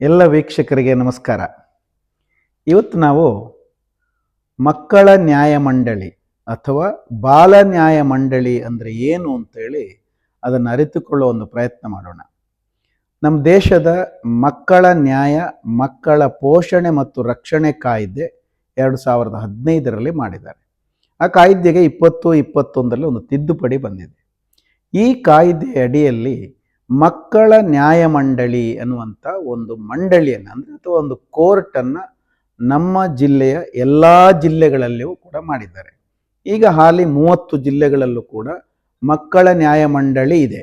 ಎಲ್ಲ ವೀಕ್ಷಕರಿಗೆ ನಮಸ್ಕಾರ. ಇವತ್ತು ನಾವು ಮಕ್ಕಳ ನ್ಯಾಯ ಮಂಡಳಿ ಅಥವಾ ಬಾಲ ನ್ಯಾಯ ಮಂಡಳಿ ಅಂದರೆ ಏನು ಅಂತೇಳಿ ಅದನ್ನು ಅರಿತುಕೊಳ್ಳೋ ಒಂದು ಪ್ರಯತ್ನ ಮಾಡೋಣ. ನಮ್ಮ ದೇಶದ ಮಕ್ಕಳ ನ್ಯಾಯ, ಮಕ್ಕಳ ಪೋಷಣೆ ಮತ್ತು ರಕ್ಷಣೆ ಕಾಯ್ದೆ ಎರಡು ಸಾವಿರದ ಹದಿನೈದರಲ್ಲಿ ಮಾಡಿದ್ದಾರೆ. ಆ ಕಾಯ್ದೆಗೆ ಇಪ್ಪತ್ತು, ಇಪ್ಪತ್ತೊಂದರಲ್ಲಿ ಒಂದು ತಿದ್ದುಪಡಿ ಬಂದಿದೆ. ಈ ಕಾಯ್ದೆ ಅಡಿಯಲ್ಲಿ ಮಕ್ಕಳ ನ್ಯಾಯ ಮಂಡಳಿ ಅನ್ನುವಂಥ ಒಂದು ಮಂಡಳಿಯನ್ನು ಅಂದರೆ ಅಥವಾ ಒಂದು ಕೋರ್ಟನ್ನು ನಮ್ಮ ಜಿಲ್ಲೆಯ ಎಲ್ಲ ಜಿಲ್ಲೆಗಳಲ್ಲಿಯೂ ಕೂಡ ಮಾಡಿದ್ದಾರೆ. ಈಗ ಹಾಲಿ ಮೂವತ್ತು ಜಿಲ್ಲೆಗಳಲ್ಲೂ ಕೂಡ ಮಕ್ಕಳ ನ್ಯಾಯ ಮಂಡಳಿ ಇದೆ.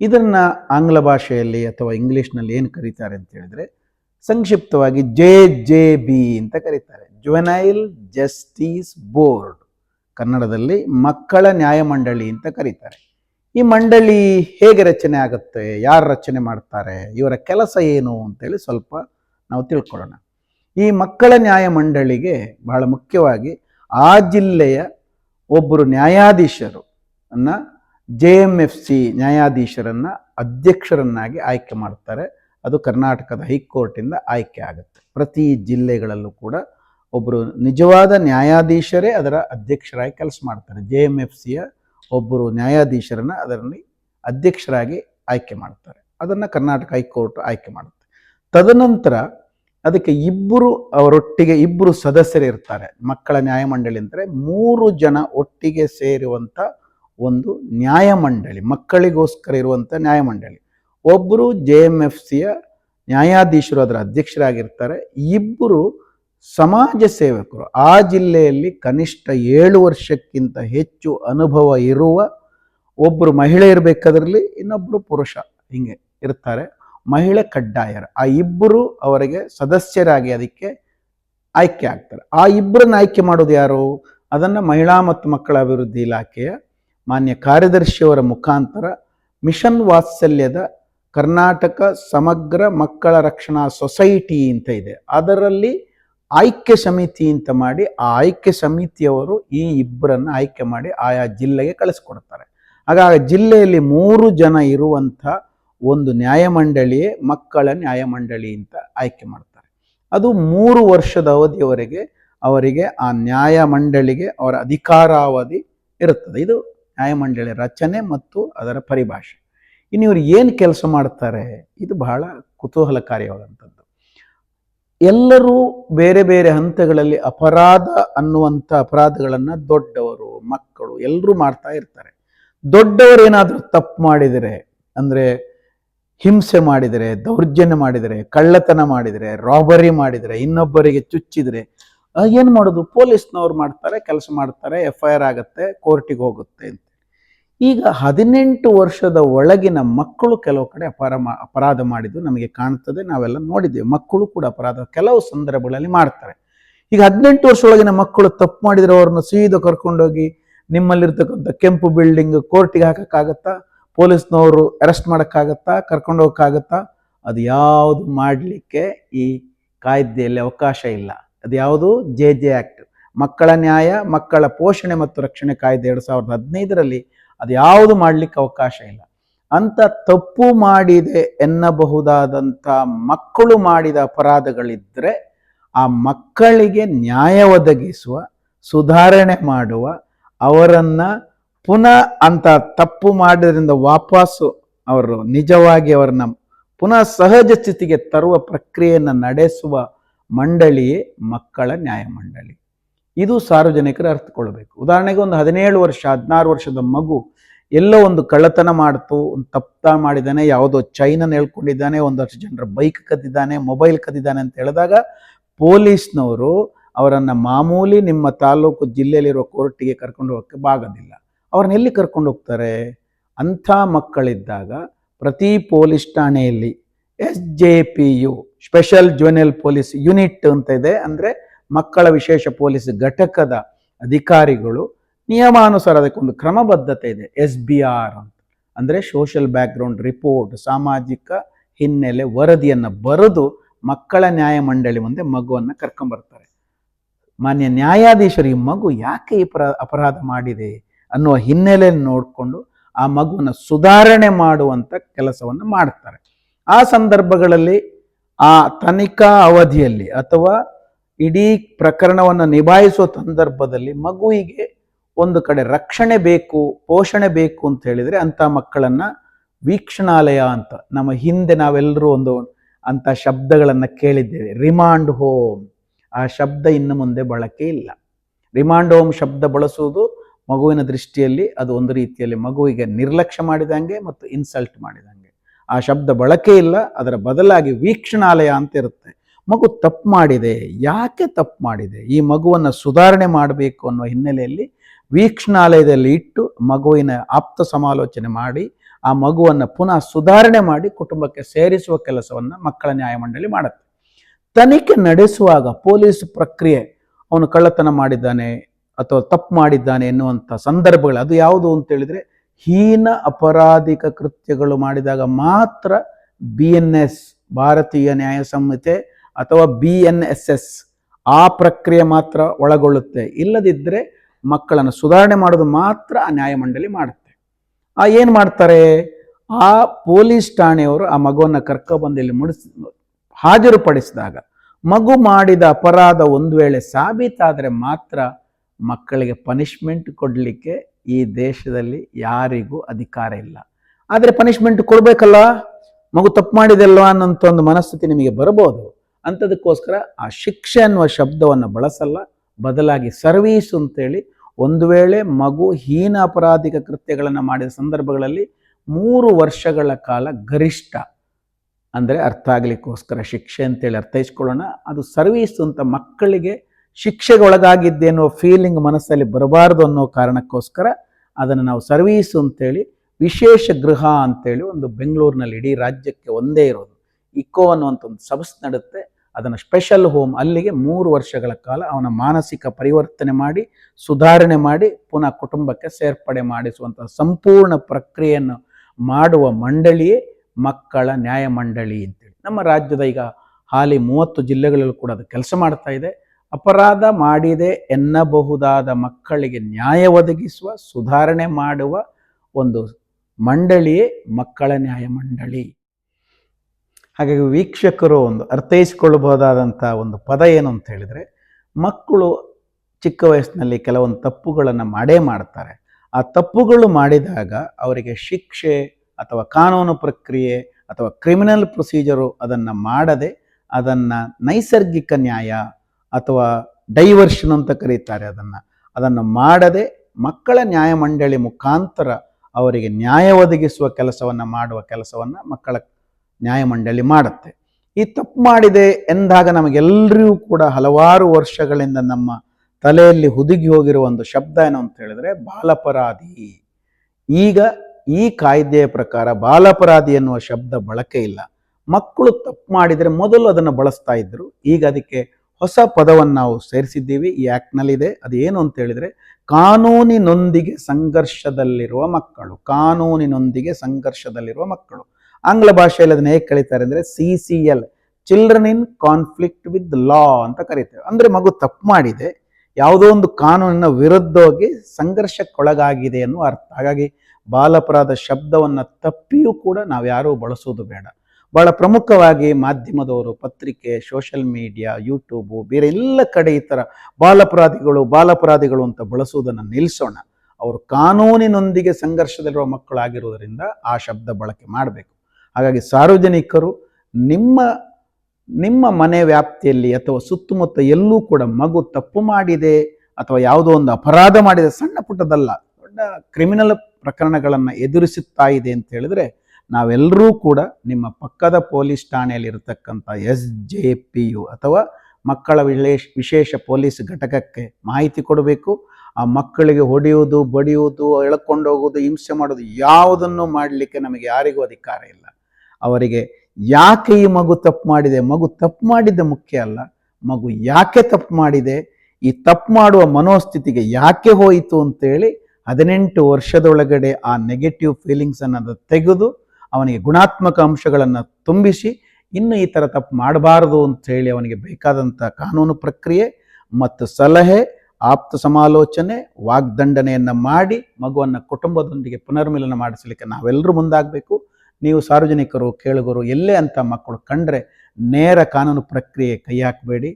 ಇದನ್ನು ಆಂಗ್ಲ ಭಾಷೆಯಲ್ಲಿ ಅಥವಾ ಇಂಗ್ಲೀಷ್ನಲ್ಲಿ ಏನು ಕರೀತಾರೆ ಅಂತ ಹೇಳಿದ್ರೆ ಸಂಕ್ಷಿಪ್ತವಾಗಿ ಜೆ ಜೆ ಬಿ ಅಂತ ಕರೀತಾರೆ. ಜುವೆನೈಲ್ ಜಸ್ಟಿಸ್ ಬೋರ್ಡ್ ಕನ್ನಡದಲ್ಲಿ ಮಕ್ಕಳ ನ್ಯಾಯಮಂಡಳಿ ಅಂತ ಕರೀತಾರೆ. ಈ ಮಂಡಳಿ ಹೇಗೆ ರಚನೆ ಆಗುತ್ತೆ, ಯಾರು ರಚನೆ ಮಾಡ್ತಾರೆ, ಇವರ ಕೆಲಸ ಏನು ಅಂತೇಳಿ ಸ್ವಲ್ಪ ನಾವು ತಿಳ್ಕೊಳ್ಳೋಣ. ಈ ಮಕ್ಕಳ ನ್ಯಾಯ ಮಂಡಳಿಗೆ ಬಹಳ ಮುಖ್ಯವಾಗಿ ಆ ಜಿಲ್ಲೆಯ ಒಬ್ಬರು ನ್ಯಾಯಾಧೀಶರು ಅನ್ನ ಜೆ ಎಂ ಎಫ್ ಸಿ ನ್ಯಾಯಾಧೀಶರನ್ನು ಅಧ್ಯಕ್ಷರನ್ನಾಗಿ ಆಯ್ಕೆ ಮಾಡ್ತಾರೆ. ಅದು ಕರ್ನಾಟಕದ ಹೈಕೋರ್ಟಿಂದ ಆಯ್ಕೆ ಆಗುತ್ತೆ. ಪ್ರತಿ ಜಿಲ್ಲೆಗಳಲ್ಲೂ ಕೂಡ ಒಬ್ಬರು ನಿಜವಾದ ನ್ಯಾಯಾಧೀಶರೇ ಅದರ ಅಧ್ಯಕ್ಷರಾಗಿ ಕೆಲಸ ಮಾಡ್ತಾರೆ. ಜೆ ಎಂ ಎಫ್ ಸಿಯ ಒಬ್ಬರು ನ್ಯಾಯಾಧೀಶರನ್ನು ಅದರಲ್ಲಿ ಅಧ್ಯಕ್ಷರಾಗಿ ಆಯ್ಕೆ ಮಾಡ್ತಾರೆ. ಅದನ್ನು ಕರ್ನಾಟಕ ಹೈಕೋರ್ಟ್ ಆಯ್ಕೆ ಮಾಡುತ್ತೆ. ತದನಂತರ ಅದಕ್ಕೆ ಇಬ್ಬರು ಅವರೊಟ್ಟಿಗೆ ಇಬ್ಬರು ಸದಸ್ಯರು ಇರ್ತಾರೆ. ಮಕ್ಕಳ ನ್ಯಾಯಮಂಡಳಿ ಅಂದರೆ ಮೂರು ಜನ ಒಟ್ಟಿಗೆ ಸೇರುವಂಥ ಒಂದು ನ್ಯಾಯಮಂಡಳಿ, ಮಕ್ಕಳಿಗೋಸ್ಕರ ಇರುವಂಥ ನ್ಯಾಯಮಂಡಳಿ. ಒಬ್ಬರು ಜೆ ಎಂ ಎಫ್ ಸಿಯ ನ್ಯಾಯಾಧೀಶರು ಅದರ ಅಧ್ಯಕ್ಷರಾಗಿರ್ತಾರೆ. ಇಬ್ಬರು ಸಮಾಜ ಸೇವಕರು, ಆ ಜಿಲ್ಲೆಯಲ್ಲಿ ಕನಿಷ್ಠ ಏಳು ವರ್ಷಕ್ಕಿಂತ ಹೆಚ್ಚು ಅನುಭವ ಇರುವ ಒಬ್ಬರು ಮಹಿಳೆ ಇರಬೇಕಾದ್ರಲ್ಲಿ ಇನ್ನೊಬ್ಬರು ಪುರುಷ ಹಿಂಗೆ ಇರ್ತಾರೆ. ಮಹಿಳೆ ಕಡ್ಡಾಯರು, ಆ ಇಬ್ಬರು ಅವರಿಗೆ ಸದಸ್ಯರಾಗಿ ಅದಕ್ಕೆ ಆಯ್ಕೆ ಆಗ್ತಾರೆ. ಆ ಇಬ್ಬರನ್ನ ಆಯ್ಕೆ ಮಾಡೋದು ಯಾರು? ಅದನ್ನು ಮಹಿಳಾ ಮತ್ತು ಮಕ್ಕಳ ಅಭಿವೃದ್ಧಿ ಇಲಾಖೆಯ ಮಾನ್ಯ ಕಾರ್ಯದರ್ಶಿಯವರ ಮುಖಾಂತರ ಮಿಷನ್ ವಾತ್ಸಲ್ಯದ ಕರ್ನಾಟಕ ಸಮಗ್ರ ಮಕ್ಕಳ ರಕ್ಷಣಾ ಸೊಸೈಟಿ ಅಂತ ಇದೆ. ಅದರಲ್ಲಿ ಆಯ್ಕೆ ಸಮಿತಿ ಅಂತ ಮಾಡಿ ಆ ಆಯ್ಕೆ ಸಮಿತಿಯವರು ಈ ಇಬ್ಬರನ್ನು ಆಯ್ಕೆ ಮಾಡಿ ಆಯಾ ಜಿಲ್ಲೆಗೆ ಕಳಿಸ್ಕೊಡ್ತಾರೆ. ಹಾಗಾಗಿ ಜಿಲ್ಲೆಯಲ್ಲಿ ಮೂರು ಜನ ಇರುವಂಥ ಒಂದು ನ್ಯಾಯಮಂಡಳಿಯೇ ಮಕ್ಕಳ ನ್ಯಾಯಮಂಡಳಿ ಅಂತ ಆಯ್ಕೆ ಮಾಡ್ತಾರೆ. ಅದು ಮೂರು ವರ್ಷದ ಅವಧಿಯವರೆಗೆ ಅವರಿಗೆ ಆ ನ್ಯಾಯಮಂಡಳಿಗೆ ಅವರ ಅಧಿಕಾರಾವಧಿ ಇರುತ್ತದೆ. ಇದು ನ್ಯಾಯಮಂಡಳಿ ರಚನೆ ಮತ್ತು ಅದರ ಪರಿಭಾಷೆ. ಇನ್ನು ಇವರು ಏನು ಕೆಲಸ ಮಾಡ್ತಾರೆ? ಇದು ಬಹಳ ಕುತೂಹಲಕಾರಿಯಾದಂಥದ್ದು. ಎಲ್ಲರೂ ಬೇರೆ ಬೇರೆ ಹಂತಗಳಲ್ಲಿ ಅಪರಾಧ ಅನ್ನುವಂಥ ಅಪರಾಧಗಳನ್ನು ದೊಡ್ಡವರು, ಮಕ್ಕಳು ಎಲ್ಲರೂ ಮಾಡ್ತಾ ಇರ್ತಾರೆ. ದೊಡ್ಡವರು ಏನಾದರೂ ತಪ್ಪು ಮಾಡಿದರೆ, ಅಂದರೆ ಹಿಂಸೆ ಮಾಡಿದರೆ, ದೌರ್ಜನ್ಯ ಮಾಡಿದರೆ, ಕಳ್ಳತನ ಮಾಡಿದರೆ ರಾಬರಿ ಮಾಡಿದರೆ, ಇನ್ನೊಬ್ಬರಿಗೆ ಚುಚ್ಚಿದರೆ ಏನು ಮಾಡೋದು? ಪೊಲೀಸ್ನವ್ರು ಮಾಡ್ತಾರೆ, ಕೆಲಸ ಮಾಡ್ತಾರೆ ಎಫ್ ಐ ಆಗುತ್ತೆ ಕೋರ್ಟಿಗೆ ಹೋಗುತ್ತೆ ಅಂತ. ಈಗ ಹದಿನೆಂಟು ವರ್ಷದ ಒಳಗಿನ ಮಕ್ಕಳು ಕೆಲವು ಕಡೆ ಅಪರ ಅಪರಾಧ ಮಾಡಿದ್ದು ನಮಗೆ ಕಾಣ್ತದೆ, ನಾವೆಲ್ಲ ನೋಡಿದ್ದೇವೆ. ಮಕ್ಕಳು ಕೂಡ ಅಪರಾಧ, ಕೆಲವು ಸಂದರ್ಭಗಳಲ್ಲಿ ಮಾಡ್ತಾರೆ. ಈಗ ಹದಿನೆಂಟು ವರ್ಷ ಮಕ್ಕಳು ತಪ್ಪು ಮಾಡಿದರೆ ಅವ್ರನ್ನ ಸೀದಾ ಕರ್ಕೊಂಡೋಗಿ ನಿಮ್ಮಲ್ಲಿರ್ತಕ್ಕಂಥ ಕೆಂಪು ಬಿಲ್ಡಿಂಗ್ ಕೋರ್ಟಿಗೆ ಹಾಕಕ್ಕಾಗತ್ತಾ? ಪೊಲೀಸ್ನವರು ಅರೆಸ್ಟ್ ಮಾಡೋಕ್ಕಾಗತ್ತಾ? ಕರ್ಕೊಂಡು ಹೋಗೋಕ್ಕಾಗತ್ತಾ ಅದು ಯಾವುದು ಮಾಡಲಿಕ್ಕೆ ಈ ಕಾಯ್ದೆಯಲ್ಲಿ ಅವಕಾಶ ಇಲ್ಲ. ಅದು ಯಾವುದು? ಜೆ ಜೆ ಆ್ಯಕ್ಟ್ ಮಕ್ಕಳ ನ್ಯಾಯ, ಮಕ್ಕಳ ಪೋಷಣೆ ಮತ್ತು ರಕ್ಷಣೆ ಕಾಯ್ದೆ ಎರಡು ಸಾವಿರದ ಹದಿನೈದರಲ್ಲಿ ಅದು ಯಾವುದು ಮಾಡಲಿಕ್ಕೆ ಅವಕಾಶ ಇಲ್ಲ. ಅಂತ ತಪ್ಪು ಮಾಡಿದೆ ಎನ್ನಬಹುದಾದಂಥ ಮಕ್ಕಳು ಮಾಡಿದ ಅಪರಾಧಗಳಿದ್ದರೆ ಆ ಮಕ್ಕಳಿಗೆ ನ್ಯಾಯ ಒದಗಿಸುವ, ಸುಧಾರಣೆ ಮಾಡುವ, ಅವರನ್ನು ಪುನಃ ಅಂತ ತಪ್ಪು ಮಾಡಿದ್ರಿಂದ ವಾಪಸ್ಸು ಅವರು ನಿಜವಾಗಿ ಅವರನ್ನ ಪುನಃ ಸಹಜ ಸ್ಥಿತಿಗೆ ತರುವ ಪ್ರಕ್ರಿಯೆಯನ್ನು ನಡೆಸುವ ಮಂಡಳಿಯೇ ಮಕ್ಕಳ ನ್ಯಾಯ ಮಂಡಳಿ. ಇದು ಸಾರ್ವಜನಿಕರು ಅರ್ಥಕೊಳ್ಬೇಕು ಉದಾಹರಣೆಗೆ ಒಂದು ಹದಿನೇಳು ವರ್ಷ, ಹದಿನಾರು ವರ್ಷದ ಮಗು ಎಲ್ಲೋ ಒಂದು ಕಳ್ಳತನ ಮಾಡ್ತು, ಒಂದು ತಪ್ಪ ಮಾಡಿದ್ದಾನೆ, ಯಾವುದೋ ಚೈನನ್ನು ಹೇಳ್ಕೊಂಡಿದ್ದಾನೆ ಒಂದಷ್ಟು ಜನರ ಬೈಕ್ ಕದ್ದಿದ್ದಾನೆ, ಮೊಬೈಲ್ ಕದ್ದಿದ್ದಾನೆ ಅಂತ ಹೇಳಿದಾಗ ಪೊಲೀಸ್ನವರು ಅವರನ್ನು ಮಾಮೂಲಿ ನಿಮ್ಮ ತಾಲೂಕು ಜಿಲ್ಲೆಯಲ್ಲಿರೋ ಕೋರ್ಟಿಗೆ ಕರ್ಕೊಂಡು ಹೋಗೋಕ್ಕೆ ಬಾಗೋದಿಲ್ಲ. ಅವ್ರನ್ನ ಎಲ್ಲಿ ಕರ್ಕೊಂಡು ಹೋಗ್ತಾರೆ? ಅಂಥ ಮಕ್ಕಳಿದ್ದಾಗ ಪ್ರತಿ ಪೊಲೀಸ್ ಠಾಣೆಯಲ್ಲಿ S J P U, special juvenile police unit ಅಂತ ಇದೆ. ಅಂದರೆ ಮಕ್ಕಳ ವಿಶೇಷ ಪೊಲೀಸ್ ಘಟಕದ ಅಧಿಕಾರಿಗಳು ನಿಯಮಾನುಸಾರ ಅದಕ್ಕೊಂದು ಕ್ರಮಬದ್ಧತೆ ಇದೆ. ಎಸ್ ಬಿ ಆರ್ ಅಂತ. ಅಂದರೆ ಸೋಷಿಯಲ್ ಬ್ಯಾಕ್ಗ್ರೌಂಡ್ ರಿಪೋರ್ಟ್ ಸಾಮಾಜಿಕ ಹಿನ್ನೆಲೆ ವರದಿಯನ್ನು ಬರೆದು ಮಕ್ಕಳ ನ್ಯಾಯ ಮಂಡಳಿ ಮುಂದೆ ಮಗುವನ್ನು ಕರ್ಕೊಂಬರ್ತಾರೆ. ಮಾನ್ಯ ನ್ಯಾಯಾಧೀಶರು ಈ ಮಗು ಯಾಕೆ ಈ ಪ್ರ ಅಪರಾಧ ಮಾಡಿದೆ ಅನ್ನುವ ಹಿನ್ನೆಲೆಯನ್ನು ನೋಡಿಕೊಂಡು ಆ ಮಗುವನ್ನು ಸುಧಾರಣೆ ಮಾಡುವಂಥ ಕೆಲಸವನ್ನು ಮಾಡ್ತಾರೆ. ಆ ಸಂದರ್ಭಗಳಲ್ಲಿ ಆ ತನಿಖಾ ಅವಧಿಯಲ್ಲಿ ಅಥವಾ ಇಡೀ ಪ್ರಕರಣವನ್ನು ನಿಭಾಯಿಸುವ ಸಂದರ್ಭದಲ್ಲಿ ಮಗುವಿಗೆ ಒಂದು ಕಡೆ ರಕ್ಷಣೆ ಬೇಕು, ಪೋಷಣೆ ಬೇಕು ಅಂತ ಹೇಳಿದ್ರೆ ಅಂತ ಮಕ್ಕಳನ್ನ ವೀಕ್ಷಣಾಲಯ ಅಂತ, ನಮ್ಮ ಹಿಂದೆ ನಾವೆಲ್ಲರೂ ಒಂದು ಅಂತ ಶಬ್ದಗಳನ್ನು ಕೇಳಿದ್ದೇವೆ. ರಿಮಾಂಡ್ ಹೋಮ್ ಆ ಶಬ್ದ ಇನ್ನು ಮುಂದೆ ಬಳಕೆ ಇಲ್ಲ. ರಿಮಾಂಡ್ ಹೋಮ್ ಶಬ್ದ ಬಳಸುವುದು ಮಗುವಿನ ದೃಷ್ಟಿಯಲ್ಲಿ ಅದು ಒಂದು ರೀತಿಯಲ್ಲಿ ಮಗುವಿಗೆ ನಿರ್ಲಕ್ಷ್ಯ ಮಾಡಿದಂಗೆ ಮತ್ತು ಇನ್ಸಲ್ಟ್ ಮಾಡಿದಂಗೆ. ಆ ಶಬ್ದ ಬಳಕೆ ಇಲ್ಲ, ಅದರ ಬದಲಾಗಿ ವೀಕ್ಷಣಾಲಯ ಅಂತ ಇರುತ್ತೆ. ಮಗು ತಪ್ಪು ಮಾಡಿದೆ, ಯಾಕೆ ತಪ್ಪು ಮಾಡಿದೆ, ಈ ಮಗುವನ್ನು ಸುಧಾರಣೆ ಮಾಡಬೇಕು ಅನ್ನೋ ಹಿನ್ನೆಲೆಯಲ್ಲಿ ವೀಕ್ಷಣಾಲಯದಲ್ಲಿ ಇಟ್ಟು ಮಗುವಿನ ಆಪ್ತ ಸಮಾಲೋಚನೆ ಮಾಡಿ, ಆ ಮಗುವನ್ನು ಪುನಃ ಸುಧಾರಣೆ ಮಾಡಿ ಕುಟುಂಬಕ್ಕೆ ಸೇರಿಸುವ ಕೆಲಸವನ್ನು ಮಕ್ಕಳ ನ್ಯಾಯಮಂಡಳಿ ಮಾಡುತ್ತೆ. ತನಿಖೆ ನಡೆಸುವಾಗ ಪೊಲೀಸ್ ಪ್ರಕ್ರಿಯೆ, ಅವನು ಕಳ್ಳತನ ಮಾಡಿದ್ದಾನೆ ಅಥವಾ ತಪ್ಪು ಮಾಡಿದ್ದಾನೆ ಎನ್ನುವಂಥ ಸಂದರ್ಭಗಳು, ಅದು ಯಾವುದು ಅಂತ ಹೇಳಿದ್ರೆ ಹೀನ ಅಪರಾಧಿಕ ಕೃತ್ಯಗಳು ಮಾಡಿದಾಗ ಮಾತ್ರ ಬಿ ಎನ್ ಎಸ್, ಭಾರತೀಯ ನ್ಯಾಯ ಸಂಹಿತೆ ಅಥವಾ ಬಿ ಎನ್ ಎಸ್ ಎಸ್ ಆ ಪ್ರಕ್ರಿಯೆ ಮಾತ್ರ ಒಳಗೊಳ್ಳುತ್ತೆ. ಇಲ್ಲದಿದ್ದರೆ ಮಕ್ಕಳನ್ನು ಸುಧಾರಣೆ ಮಾಡೋದು ಮಾತ್ರ ಆ ನ್ಯಾಯಮಂಡಳಿ ಮಾಡುತ್ತೆ. ಆ ಏನು ಮಾಡ್ತಾರೆ? ಆ ಪೊಲೀಸ್ ಠಾಣೆಯವರು ಆ ಮಗುವನ್ನು ಕರ್ಕೊಬಂದು ಇಲ್ಲಿ ಮುಡಿಸ್, ಹಾಜರುಪಡಿಸಿದಾಗ ಮಗು ಮಾಡಿದ ಅಪರಾಧ ಒಂದು ವೇಳೆ ಸಾಬೀತಾದರೆ ಮಾತ್ರ ಮಕ್ಕಳಿಗೆ ಪನಿಷ್ಮೆಂಟ್ ಕೊಡಲಿಕ್ಕೆ ಈ ದೇಶದಲ್ಲಿ ಯಾರಿಗೂ ಅಧಿಕಾರ ಇಲ್ಲ. ಆದರೆ ಪನಿಷ್ಮೆಂಟ್ ಕೊಡಬೇಕಲ್ಲ? ಮಗು ತಪ್ಪು ಮಾಡಿದೆಲ್ವಾ ಅನ್ನೋಂಥ ಒಂದು ಮನಸ್ಥಿತಿ ನಿಮಗೆ ಬರಬಹುದು ಅಂಥದಕ್ಕೋಸ್ಕರ ಆ ಶಿಕ್ಷೆ ಅನ್ನುವ ಶಬ್ದವನ್ನು ಬಳಸಲ್ಲ. ಬದಲಾಗಿ ಸರ್ವೀಸ್ ಅಂತೇಳಿ ಒಂದು ವೇಳೆ ಮಗು ಹೀನ ಅಪರಾಧಿಕ ಕೃತ್ಯಗಳನ್ನು ಮಾಡಿದ ಸಂದರ್ಭಗಳಲ್ಲಿ ಮೂರು ವರ್ಷಗಳ ಕಾಲ ಗರಿಷ್ಠ ಅಂದರೆ ಅರ್ಥ ಆಗಲಿಕ್ಕೋಸ್ಕರ ಶಿಕ್ಷೆ ಅಂತೇಳಿ ಅರ್ಥೈಸ್ಕೊಳ್ಳೋಣ. ಅದು ಸರ್ವೀಸ್ ಅಂತ ಮಕ್ಕಳಿಗೆ ಶಿಕ್ಷೆಗೆ ಅನ್ನೋ ಫೀಲಿಂಗ್ ಮನಸ್ಸಲ್ಲಿ ಬರಬಾರ್ದು ಅನ್ನೋ ಕಾರಣಕ್ಕೋಸ್ಕರ ಅದನ್ನು ನಾವು ಸರ್ವೀಸ್ ಅಂತೇಳಿ ವಿಶೇಷ ಗೃಹ ಅಂತೇಳಿ ಒಂದು ಬೆಂಗಳೂರಿನಲ್ಲಿ ಇಡೀ ರಾಜ್ಯಕ್ಕೆ ಒಂದೇ ಇರೋದು. ಇಕೋ ಅನ್ನುವಂಥ ಒಂದು ಸಬಸ್ ನಡುತ್ತೆ. ಅದನ್ನು ಸ್ಪೆಷಲ್ ಹೋಮ್ ಅಲ್ಲಿಗೆ ಮೂರು ವರ್ಷಗಳ ಕಾಲ ಅವನ ಮಾನಸಿಕ ಪರಿವರ್ತನೆ ಮಾಡಿ, ಸುಧಾರಣೆ ಮಾಡಿ, ಪುನಃ ಕುಟುಂಬಕ್ಕೆ ಸೇರ್ಪಡೆ ಮಾಡಿಸುವಂಥ ಸಂಪೂರ್ಣ ಪ್ರಕ್ರಿಯೆಯನ್ನು ಮಾಡುವ ಮಂಡಳಿಯೇ ಮಕ್ಕಳ ನ್ಯಾಯ ಮಂಡಳಿ ಅಂತೇಳಿ. ನಮ್ಮ ರಾಜ್ಯದ ಈಗ ಹಾಲಿ ಮೂವತ್ತು ಜಿಲ್ಲೆಗಳಲ್ಲೂ ಕೂಡ ಅದು ಕೆಲಸ ಮಾಡ್ತಾ ಇದೆ. ಅಪರಾಧ ಮಾಡಿದೆ ಎನ್ನಬಹುದಾದ ಮಕ್ಕಳಿಗೆ ನ್ಯಾಯ ಒದಗಿಸುವ, ಸುಧಾರಣೆ ಮಾಡುವ ಒಂದು ಮಂಡಳಿಯೇ ಮಕ್ಕಳ ನ್ಯಾಯ ಮಂಡಳಿ. ಹಾಗಾಗಿ ವೀಕ್ಷಕರು ಒಂದು ಅರ್ಥೈಸಿಕೊಳ್ಳಬಹುದಾದಂಥ ಒಂದು ಪದ ಏನು ಅಂತ ಹೇಳಿದರೆ, ಮಕ್ಕಳು ಚಿಕ್ಕ ವಯಸ್ಸಿನಲ್ಲಿ ಕೆಲವೊಂದು ತಪ್ಪುಗಳನ್ನು ಮಾಡೇ ಮಾಡ್ತಾರೆ. ಆ ತಪ್ಪುಗಳು ಮಾಡಿದಾಗ ಅವರಿಗೆ ಶಿಕ್ಷೆ ಅಥವಾ ಕಾನೂನು ಪ್ರಕ್ರಿಯೆ ಅಥವಾ ಕ್ರಿಮಿನಲ್ ಪ್ರೊಸೀಜರು ಅದನ್ನು ಮಾಡದೆ ಅದನ್ನು ನೈಸರ್ಗಿಕ ನ್ಯಾಯ ಅಥವಾ ಡೈವರ್ಷನ್ ಅಂತ ಕರೀತಾರೆ ಅದನ್ನು. ಅದನ್ನು ಮಾಡದೆ ಮಕ್ಕಳ ನ್ಯಾಯಮಂಡಳಿ ಮುಖಾಂತರ ಅವರಿಗೆ ನ್ಯಾಯ ಒದಗಿಸುವ ಕೆಲಸವನ್ನು ಮಾಡುವ ಕೆಲಸವನ್ನು ಮಕ್ಕಳ ನ್ಯಾಯಮಂಡಳಿ ಮಾಡುತ್ತೆ. ಈ ತಪ್ಪು ಮಾಡಿದೆ ಎಂದಾಗ ನಮಗೆಲ್ಲರಿಗೂ ಕೂಡ ಹಲವಾರು ವರ್ಷಗಳಿಂದ ನಮ್ಮ ತಲೆಯಲ್ಲಿ ಹುದುಗಿ ಹೋಗಿರುವ ಒಂದು ಶಬ್ದ ಏನು ಅಂತ ಹೇಳಿದ್ರೆ ಬಾಲಪರಾಧಿ. ಈಗ ಈ ಕಾಯ್ದೆಯ ಪ್ರಕಾರ ಬಾಲಪರಾಧಿ ಎನ್ನುವ ಶಬ್ದ ಬಳಕೆ ಇಲ್ಲ. ಮಕ್ಕಳು ತಪ್ಪು ಮಾಡಿದರೆ ಮೊದಲು ಅದನ್ನು ಬಳಸ್ತಾ ಇದ್ದರು ಈಗ ಅದಕ್ಕೆ ಹೊಸ ಪದವನ್ನು ನಾವು ಸೇರಿಸಿದ್ದೀವಿ. ಈ ಆ್ಯಕ್ಟ್ನಲ್ಲಿದೆ ಅದು ಏನು ಅಂತ ಹೇಳಿದರೆ ಕಾನೂನಿನೊಂದಿಗೆ ಸಂಘರ್ಷದಲ್ಲಿರುವ ಮಕ್ಕಳು. ಕಾನೂನಿನೊಂದಿಗೆ ಸಂಘರ್ಷದಲ್ಲಿರುವ ಮಕ್ಕಳು. ಆಂಗ್ಲ ಭಾಷೆಯಲ್ಲಿ ಅದನ್ನ ಹೇಗೆ ಕರೀತಾರೆ ಅಂದರೆ C C L children in conflict with law ಅಂತ ಕರೀತೇವೆ. ಅಂದರೆ ಮಗು ತಪ್ಪು ಮಾಡಿದೆ, ಯಾವುದೋ ಒಂದು ಕಾನೂನಿನ ವಿರುದ್ಧವಾಗಿ ಸಂಘರ್ಷಕ್ಕೊಳಗಾಗಿದೆ ಅನ್ನುವ ಅರ್ಥ. ಹಾಗಾಗಿ ಬಾಲಪರಾಧ ಶಬ್ದವನ್ನು ತಪ್ಪಿಯೂ ಕೂಡ ನಾವು ಯಾರೂ ಬಳಸೋದು ಬೇಡ. ಬಹಳ ಪ್ರಮುಖವಾಗಿ ಮಾಧ್ಯಮದವರು, ಪತ್ರಿಕೆ ಸೋಷಲ್ ಮೀಡಿಯಾ ಯೂಟ್ಯೂಬು ಬೇರೆ ಎಲ್ಲ ಕಡೆ ಈ ಥರ ಬಾಲಪರಾಧಿಗಳು ಬಾಲಪರಾಧಿಗಳು ಅಂತ ಬಳಸುವುದನ್ನು ನಿಲ್ಲಿಸೋಣ ಅವರು ಕಾನೂನಿನೊಂದಿಗೆ ಸಂಘರ್ಷದಲ್ಲಿರುವ ಮಕ್ಕಳಾಗಿರುವುದರಿಂದ ಆ ಶಬ್ದ ಬಳಕೆ ಮಾಡಬೇಕು. ಹಾಗಾಗಿ ಸಾರ್ವಜನಿಕರು ನಿಮ್ಮ ನಿಮ್ಮ ಮನೆ ವ್ಯಾಪ್ತಿಯಲ್ಲಿ ಅಥವಾ ಸುತ್ತಮುತ್ತ ಎಲ್ಲೂ ಕೂಡ ಮಗು ತಪ್ಪು ಮಾಡಿದೆ ಅಥವಾ ಯಾವುದೋ ಒಂದು ಅಪರಾಧ ಮಾಡಿದೆ, ಸಣ್ಣ ಪುಟ್ಟದಲ್ಲ, ದೊಡ್ಡ ಕ್ರಿಮಿನಲ್ ಪ್ರಕರಣಗಳನ್ನು ಎದುರಿಸುತ್ತಾ ಇದೆ ಅಂತ ಹೇಳಿದ್ರೆ ನಾವೆಲ್ಲರೂ ಕೂಡ ನಿಮ್ಮ ಪಕ್ಕದ ಪೊಲೀಸ್ ಠಾಣೆಯಲ್ಲಿ ಇರತಕ್ಕಂಥ ಎಸ್ ಜೆ ಪಿ ಯು ಅಥವಾ ಮಕ್ಕಳ ವಿಶೇಷ ವಿಶೇಷ ಪೊಲೀಸ್ ಘಟಕಕ್ಕೆ ಮಾಹಿತಿ ಕೊಡಬೇಕು. ಆ ಮಕ್ಕಳಿಗೆ ಹೊಡೆಯುವುದು, ಬಡಿಯುವುದು, ಎಳ್ಕೊಂಡು ಹೋಗುವುದು, ಹಿಂಸೆ ಮಾಡೋದು ಯಾವುದನ್ನು ಮಾಡಲಿಕ್ಕೆ ನಮಗೆ ಯಾರಿಗೂ ಅಧಿಕಾರ ಇಲ್ಲ. ಅವರಿಗೆ ಯಾಕೆ ಈ ಮಗು ತಪ್ಪು ಮಾಡಿದೆ? ಮಗು ತಪ್ಪು ಮಾಡಿದ್ದೆ ಮುಖ್ಯ ಅಲ್ಲ. ಮಗು ಯಾಕೆ ತಪ್ಪು ಮಾಡಿದೆ? ಈ ತಪ್ಪು ಮಾಡುವ ಮನೋಸ್ಥಿತಿಗೆ ಯಾಕೆ ಹೋಯಿತು ಅಂತೇಳಿ ಹದಿನೆಂಟು ವರ್ಷದೊಳಗಡೆ ಆ ನೆಗೆಟಿವ್ ಫೀಲಿಂಗ್ಸ್ ಅನ್ನೋದು ತೆಗೆದು ಅವನಿಗೆ ಗುಣಾತ್ಮಕ ಅಂಶಗಳನ್ನು ತುಂಬಿಸಿ ಇನ್ನು ಈ ಥರ ತಪ್ಪು ಮಾಡಬಾರದು ಅಂತ ಹೇಳಿ ಅವನಿಗೆ ಬೇಕಾದಂಥ ಕಾನೂನು ಪ್ರಕ್ರಿಯೆ ಮತ್ತು ಸಲಹೆ, ಆಪ್ತ ಸಮಾಲೋಚನೆ, ವಾಗ್ದಂಡನೆಯನ್ನು ಮಾಡಿ ಮಗುವನ್ನು ಕುಟುಂಬದೊಂದಿಗೆ ಪುನರ್ಮಿಲನ ಮಾಡಿಸಲಿಕ್ಕೆ ನಾವೆಲ್ಲರೂ ಮುಂದಾಗಬೇಕು. ನೀವು ಸಾರ್ವಜನಿಕರು, ಕೇಳುಗರು, ಎಲ್ಲೇ ಅಂತ ಮಕ್ಕಳು ಕಂಡ್ರೆ ನೇರ ಕಾನೂನು ಪ್ರಕ್ರಿಯೆ ಕೈ ಹಾಕಬೇಡಿ.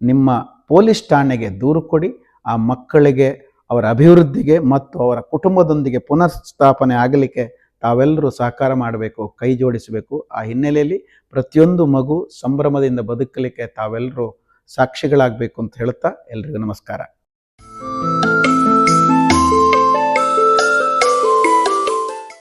ನಿಮ್ಮ ಪೊಲೀಸ್ ಠಾಣೆಗೆ ದೂರು ಕೊಡಿ. ಆ ಮಕ್ಕಳಿಗೆ, ಅವರ ಅಭಿವೃದ್ಧಿಗೆ ಮತ್ತು ಅವರ ಕುಟುಂಬದೊಂದಿಗೆ ಪುನಃಸ್ಥಾಪನೆ ಆಗಲಿಕ್ಕೆ ತಾವೆಲ್ಲರೂ ಸಹಕಾರ ಮಾಡಬೇಕು, ಕೈ ಜೋಡಿಸಬೇಕು. ಆ ಹಿನ್ನೆಲೆಯಲ್ಲಿ ಪ್ರತಿಯೊಂದು ಮಗು ಸಂಭ್ರಮದಿಂದ ಬದುಕಲಿಕ್ಕೆ ತಾವೆಲ್ಲರೂ ಸಾಕ್ಷಿಗಳಾಗಬೇಕು ಅಂತ ಹೇಳ್ತಾ ಎಲ್ರಿಗೂ ನಮಸ್ಕಾರ.